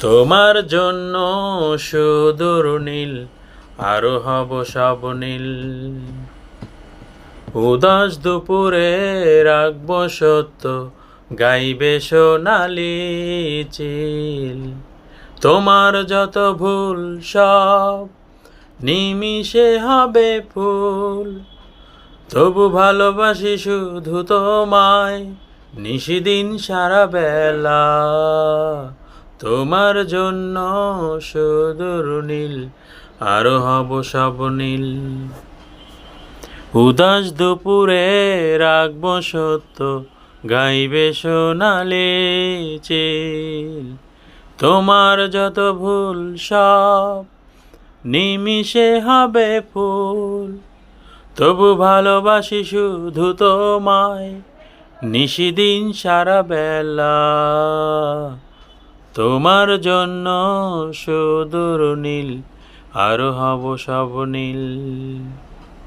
তোমার জন্য সুদূর নীল, আরও হব সব নীল। উদাস দুপুরে রাখব সত্য, গাইবে সোনালি চিল। তোমার যত ভুল সব নিমিষে হবে ফুল। তবু ভালোবাসি শুধু তোমায়, নিশিদিন সারা বেলা। তোমার জন্য সুদূর নীল, আরও হব সব নীল। উদাস দুপুরে রাখব সত্য, গাইবে সোনালে চিল। তোমার যত ভুল সব নিমিষে হবে ফুল, তবু ভালোবাসি শুধু তোমায়, নিশিদিন সারা বেলা। তোমার জন্য সুদূর নীল আরও হব সব নীল।